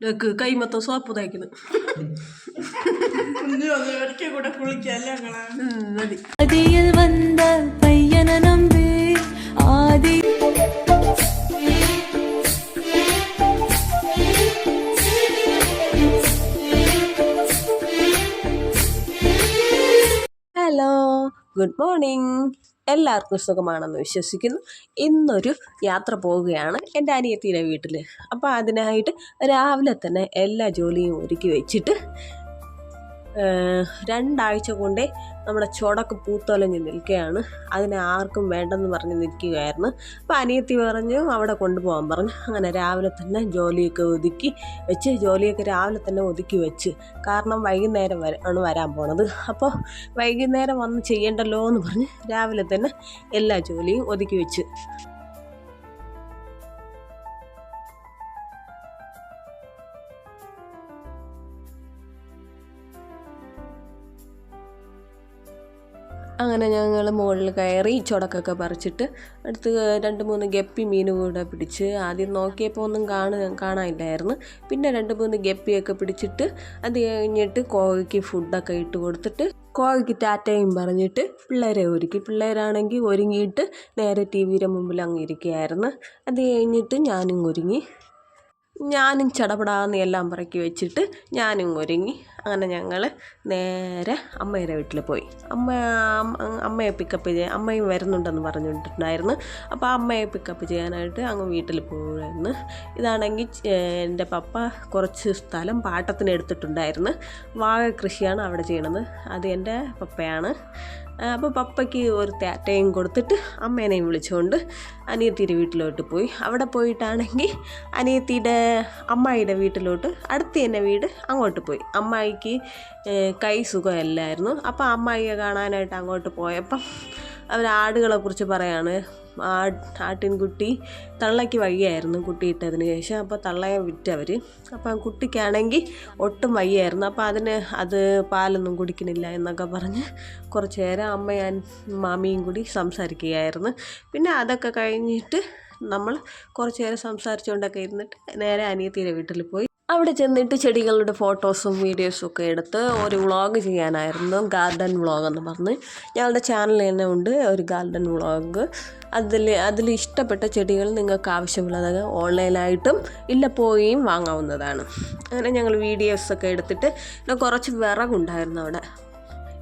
ഇതൊക്കെ കൈ മൊത്തം സോപ്പ് തയ്ക്കുന്നത് വന്ന നമ്പി ആദി ഹലോ ഗുഡ് മോർണിംഗ് എല്ലാവർക്കും സുഖമാണെന്ന് വിശ്വസിക്കുന്നു. ഇന്നൊരു യാത്ര പോവുകയാണ് എന്റെ അനിയത്തിയുടെ വീട്ടിൽ അപ്പോൾ അതിനായിട്ട് രാവിലെ തന്നെ എല്ലാ ജോലിയും ഒരുക്കി വെച്ചിട്ട് രണ്ടാഴ്ച കൊണ്ടേ നമ്മുടെ ചുടക്ക് പൂത്തൊലഞ്ഞ് നിൽക്കുകയാണ്. അതിനെ ആർക്കും വേണ്ടെന്ന് പറഞ്ഞ് നിൽക്കുകയായിരുന്നു. അപ്പോൾ അനിയത്തി പറഞ്ഞു അവിടെ കൊണ്ടുപോകാൻ പറഞ്ഞു. അങ്ങനെ രാവിലെ തന്നെ ജോലിയൊക്കെ ഒതുക്കി വെച്ച് ജോലിയൊക്കെ രാവിലെ തന്നെ ഒതുക്കി വെച്ച്. കാരണം വൈകുന്നേരം വരെ ആണ് വരാൻ പോണത്. അപ്പോൾ വൈകുന്നേരം വന്ന് ചെയ്യണ്ടല്ലോ എന്ന് പറഞ്ഞ് രാവിലെ തന്നെ എല്ലാ ജോലിയും ഒതുക്കി വെച്ച്. അങ്ങനെ ഞങ്ങൾ മുകളിൽ കയറി ചുടക്കൊക്കെ പറിച്ചിട്ട് അടുത്ത് രണ്ട് മൂന്ന് ഗപ്പി മീൻ കൂടെ പിടിച്ച് ആദ്യം നോക്കിയപ്പോൾ ഒന്നും കാണ കാണാനില്ലായിരുന്നു. പിന്നെ രണ്ട് മൂന്ന് ഗപ്പിയൊക്കെ പിടിച്ചിട്ട് അത് കഴിഞ്ഞിട്ട് കോവയ്ക്ക് ഫുഡൊക്കെ ഇട്ട് കൊടുത്തിട്ട് കോവയ്ക്ക് ടാറ്റയും പറഞ്ഞിട്ട് പിള്ളേരെ ഒരുക്കി. പിള്ളേരാണെങ്കിൽ ഒരുങ്ങിയിട്ട് നേരെ ടി വിയുടെ മുമ്പിൽ അങ്ങ് ഇരിക്കുകയായിരുന്നു. അത് കഴിഞ്ഞിട്ട് ഞാനും ഒരുങ്ങി. ഞാനും ചടപടാന്ന് എല്ലാം പറക്കി വെച്ചിട്ട് ഞാനും ഒരുങ്ങി. അങ്ങനെ ഞങ്ങൾ നേരെ അമ്മയുടെ വീട്ടിൽ പോയി. അമ്മ അമ്മ- അമ്മയെ പിക്കപ്പ് ചെയ്യാൻ അമ്മയും വരുന്നുണ്ടെന്ന് പറഞ്ഞിട്ടുണ്ടായിരുന്നു അപ്പോൾ അമ്മയെ പിക്കപ്പ് ചെയ്യാനായിട്ട് അങ്ങ് വീട്ടിൽ പോയിരുന്നു ഇതാണെങ്കിൽ എന്റെ പപ്പ കുറച്ച് സ്ഥലം പാട്ടത്തിന് എടുത്തിട്ടുണ്ടായിരുന്നു. വാഴ കൃഷിയാണ് അവിടെ ചെയ്യണത്. അത് എന്റെ പപ്പയാണ്. അപ്പോൾ പപ്പയ്ക്ക് ഒരു തേറ്റയും കൊടുത്തിട്ട് അമ്മേനെയും വിളിച്ചുകൊണ്ട് അനിയത്തിയുടെ വീട്ടിലോട്ട് പോയി. അവിടെ പോയിട്ടാണെങ്കിൽ അനിയത്തിയുടെ അമ്മായിയുടെ വീട്ടിലോട്ട് അടുത്ത് തന്നെ വീട് അങ്ങോട്ട് പോയി. അമ്മായിക്ക് കൈ സുഖമല്ലായിരുന്നു. അപ്പോൾ അമ്മായിയെ കാണാനായിട്ട് അങ്ങോട്ട് പോയപ്പം അവർ ആടുകളെക്കുറിച്ച് പറയാണ് ആട്ടിൻകുട്ടി തള്ളയ്ക്ക് വയ്യായിരുന്നു കുട്ടി ഇട്ടതിന് ശേഷം. അപ്പോൾ തള്ളയെ വിറ്റവർ അപ്പം കുട്ടിക്കാണെങ്കിൽ ഒട്ടും വയ്യായിരുന്നു. അപ്പോൾ അതിന് അത് പാലൊന്നും കുടിക്കണില്ല എന്നൊക്കെ പറഞ്ഞ് കുറച്ച് നേരം അമ്മയും മാമിയും കൂടി സംസാരിക്കുകയായിരുന്നു. പിന്നെ അതൊക്കെ കഴിഞ്ഞിട്ട് നമ്മൾ കുറച്ച് നേരം സംസാരിച്ചുകൊണ്ടൊക്കെ ഇരുന്നിട്ട് നേരെ അനിയത്തിയുടെ വീട്ടിൽ പോയി. അവിടെ ചെന്നിട്ട് ചെടികളുടെ ഫോട്ടോസും വീഡിയോസും ഒക്കെ എടുത്ത് ഒരു വ്ളോഗ് ചെയ്യാനായിരുന്നു ഗാർഡൻ വ്ളോഗ് എന്ന് പറഞ്ഞ്. ഞങ്ങളുടെ ചാനൽ തന്നെ ഉണ്ട് ഒരു ഗാർഡൻ വ്ളോഗ്. അതിൽ അതിൽ ഇഷ്ടപ്പെട്ട ചെടികൾ നിങ്ങൾക്ക് ആവശ്യമുള്ളത് ഓൺലൈനായിട്ടും ഇല്ല പോയും വാങ്ങാവുന്നതാണ്. അങ്ങനെ ഞങ്ങൾ വീഡിയോസൊക്കെ എടുത്തിട്ട് കുറച്ച് വിറകുണ്ടായിരുന്നു അവിടെ.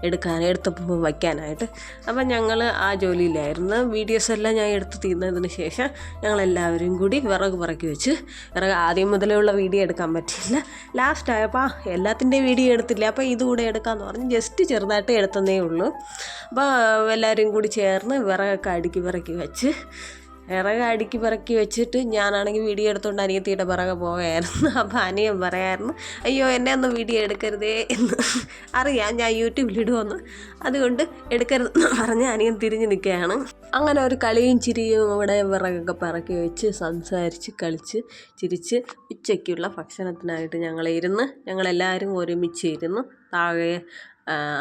എടുക്കാൻ എടുത്ത് വയ്ക്കാനായിട്ട്. അപ്പം ഞങ്ങൾ ആ ജോലിയിലായിരുന്നു. വീഡിയോസ് എല്ലാം ഞാൻ എടുത്ത് തീർന്നതിന് ശേഷം ഞങ്ങളെല്ലാവരും കൂടി വിറക് പറക്കി വെച്ച് വിറക് ആദ്യം മുതലേ ഉള്ള വീഡിയോ എടുക്കാൻ പറ്റിയില്ല. ലാസ്റ്റ് ആയപ്പോൾ എല്ലാത്തിന്റെയും വീഡിയോ എടുത്തില്ല. അപ്പോൾ ഇതുകൂടെ എടുക്കാമെന്ന് പറഞ്ഞ് ജസ്റ്റ് ചെറുതായിട്ട് എടുത്തതേ ഉള്ളൂ. അപ്പോൾ എല്ലാവരും കൂടി ചേർന്ന് വിറകൊക്കെ അടുക്കി പിറക്കി വെച്ച് വിറക് അടുക്കി പറക്കി വെച്ചിട്ട് ഞാനാണെങ്കിൽ വീഡിയോ എടുത്തുകൊണ്ട് അനിയത്തിയുടെ പിറകെ പോകായിരുന്നു. അപ്പോൾ അനിയൻ പറയായിരുന്നു അയ്യോ എന്നെ ഒന്നും വീഡിയോ എടുക്കരുതേ എന്ന്. അറിയാം ഞാൻ യൂട്യൂബിലിടുമെന്ന് അതുകൊണ്ട് എടുക്കരുതെന്ന് പറഞ്ഞ് അനിയൻ തിരിഞ്ഞ് നിൽക്കുകയാണ്. അങ്ങനെ ഒരു കളിയും ചിരിയും അവിടെ വിറകൊക്കെ പറക്കി വെച്ച് സംസാരിച്ച് കളിച്ച് ചിരിച്ച് ഉച്ചയ്ക്കുള്ള ഭക്ഷണത്തിനായിട്ട് ഞങ്ങൾ ഇരുന്ന് ഞങ്ങളെല്ലാവരും ഒരുമിച്ച് ഇരുന്നു താഴെ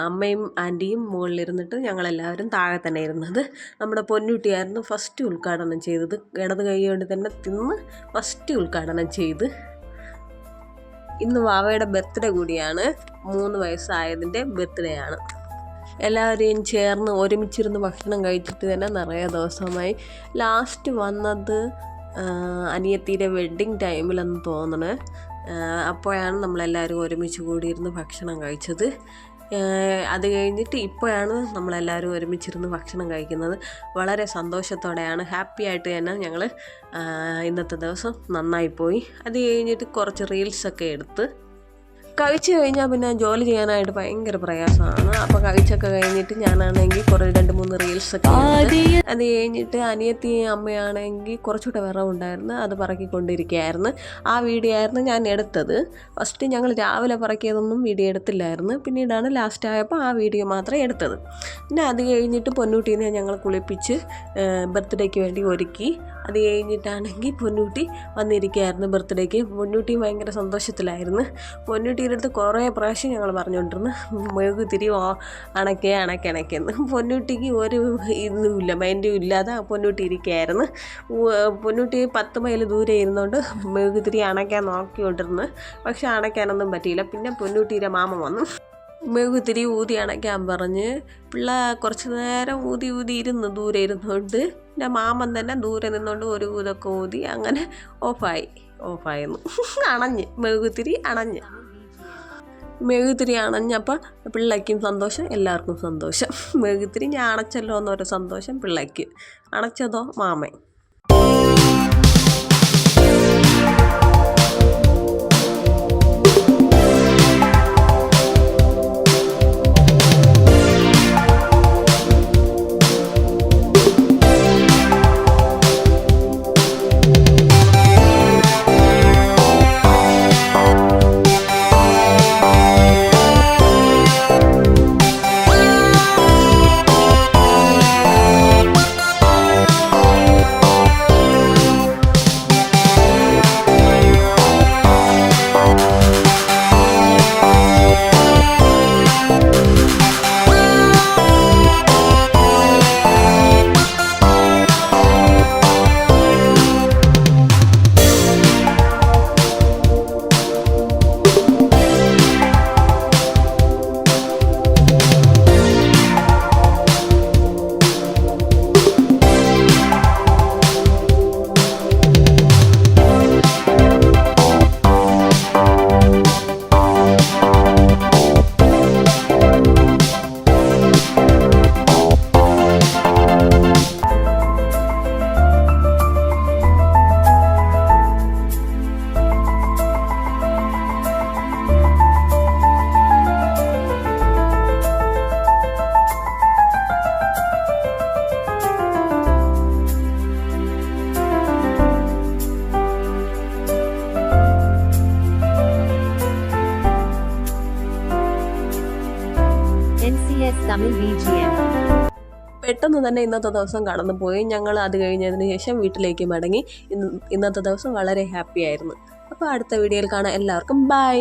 അമ്മയും ആന്റിയും മുകളിലിരുന്നിട്ട് ഞങ്ങളെല്ലാവരും താഴെ തന്നെ ഇരുന്നത്. നമ്മുടെ പൊന്നുട്ടിയായിരുന്നു ഫസ്റ്റ് ഉദ്ഘാടനം ചെയ്തത്. ഇടത് കൈ കൊണ്ട് തന്നെ തിന്ന് ഫസ്റ്റ് ഉദ്ഘാടനം ചെയ്ത്. ഇന്ന് വാവയുടെ ബർത്ത്ഡേ കൂടിയാണ്. മൂന്ന് വയസ്സായതിന്റെ ബർത്ത്ഡേ ആണ്. എല്ലാവരെയും ചേർന്ന് ഒരുമിച്ചിരുന്ന് ഭക്ഷണം കഴിച്ചിട്ട് തന്നെ നിറയെ ദിവസമായി. ലാസ്റ്റ് വന്നത് അനിയത്തിയുടെ വെഡ്ഡിങ് ടൈമിലെന്ന് തോന്നണേ. അപ്പോഴാണ് നമ്മളെല്ലാവരും ഒരുമിച്ച് കൂടിയിരുന്ന് ഭക്ഷണം കഴിച്ചത്. അത് കഴിഞ്ഞിട്ട് ഇപ്പോഴാണ് നമ്മളെല്ലാവരും ഒരുമിച്ചിരുന്ന് ഭക്ഷണം കഴിക്കുന്നത്. വളരെ സന്തോഷത്തോടെയാണ്. ഹാപ്പി ആയിട്ട് തന്നെ ഞങ്ങൾ ഇന്നത്തെ ദിവസം നന്നായി പോയി അത് കഴിഞ്ഞിട്ട് കുറച്ച് റീൽസൊക്കെ എടുത്ത് കഴിച്ചു കഴിഞ്ഞാൽ പിന്നെ ജോലി ചെയ്യാനായിട്ട് ഭയങ്കര പ്രയാസമാണ്. അപ്പോൾ കഴിച്ചൊക്കെ കഴിഞ്ഞിട്ട് ഞാനാണെങ്കിൽ കുറേ രണ്ട് മൂന്ന് റീൽസ് ഒക്കെ അത് കഴിഞ്ഞിട്ട് അനിയത്തി അമ്മയാണെങ്കിൽ കുറച്ചുകൂടെ വിറവുണ്ടായിരുന്നു. അത് പറക്കിക്കൊണ്ടിരിക്കുകയായിരുന്നു. ആ വീഡിയോ ആയിരുന്നു ഞാൻ എടുത്തത്. ഫസ്റ്റ് ഞങ്ങൾ രാവിലെ പറക്കിയതൊന്നും വീഡിയോ എടുത്തില്ലായിരുന്നു. പിന്നീടാണ് ലാസ്റ്റ് ആയപ്പോൾ ആ വീഡിയോ മാത്രമേ എടുത്തത്. പിന്നെ അത് കഴിഞ്ഞിട്ട് പൊന്നൂട്ടീനെ ഞങ്ങൾ കുളിപ്പിച്ച് ബർത്ത്ഡേക്ക് വേണ്ടി ഒരുക്കി. അത് കഴിഞ്ഞിട്ടാണെങ്കിൽ പൊന്നൂട്ടി വന്നിരിക്കുകയായിരുന്നു ബർത്ത്ഡേക്ക്. പൊന്നൂട്ടി ഭയങ്കര സന്തോഷത്തിലായിരുന്നു. പൊന്നൂട്ടിയുടെ അടുത്ത് കുറേ പ്രാവശ്യം ഞങ്ങൾ പറഞ്ഞുകൊണ്ടിരുന്നു മെഴുകുതിരി തിരി അണക്കേ അണക്കെ അണക്കെന്ന് പൊന്നൂട്ടിക്ക് ഒരു ഇതുമില്ല മൈൻഡും ഇല്ലാതെ പൊന്നൂട്ടി ഇരിക്കുകയായിരുന്നു. പൊന്നുട്ടി പത്ത് മൈൽ ദൂരെ ഇരുന്നുകൊണ്ട് മെഴുകുതിരി അണയ്ക്കാൻ നോക്കിക്കൊണ്ടിരുന്നു. പക്ഷെ അണയ്ക്കാനൊന്നും പറ്റിയില്ല. പിന്നെ പൊന്നുട്ടിയുടെ മാമ വന്നു. മെഴുകുതിരി ഊതി അണയ്ക്കാൻ പറഞ്ഞ് പിള്ള കുറച്ച് നേരം ഊതി ഊതി ഇരുന്ന് ദൂരെ ഇരുന്നുകൊണ്ട് എന്റെ മാമൻ തന്നെ ദൂരെ നിന്നുകൊണ്ട് ഒരു ഊതൊക്കെ ഊതി അങ്ങനെ ഓഫായി ഓഫായിരുന്നു അണഞ്ഞ് മെഴുകുതിരി അണഞ്ഞ്. മെഴുകുതിരി അണഞ്ഞപ്പോൾ പിള്ളയ്ക്കും സന്തോഷം എല്ലാവർക്കും സന്തോഷം. മെഴുകുതിരി ഞാൻ അണച്ചല്ലോ എന്നൊരു സന്തോഷം പിള്ളയ്ക്ക്. അണച്ചതോ മാമൻ? പെട്ടെന്ന് തന്നെ ഇന്നത്തെ ദിവസം കടന്നു പോയി ഞങ്ങൾ അത് കഴിഞ്ഞതിന് ശേഷം വീട്ടിലേക്ക് മടങ്ങി. ഇന്ന് ഇന്നത്തെ ദിവസം വളരെ ഹാപ്പി ആയിരുന്നു. അപ്പോൾ അടുത്ത വീഡിയോയിൽ കാണാം. എല്ലാവർക്കും ബൈ.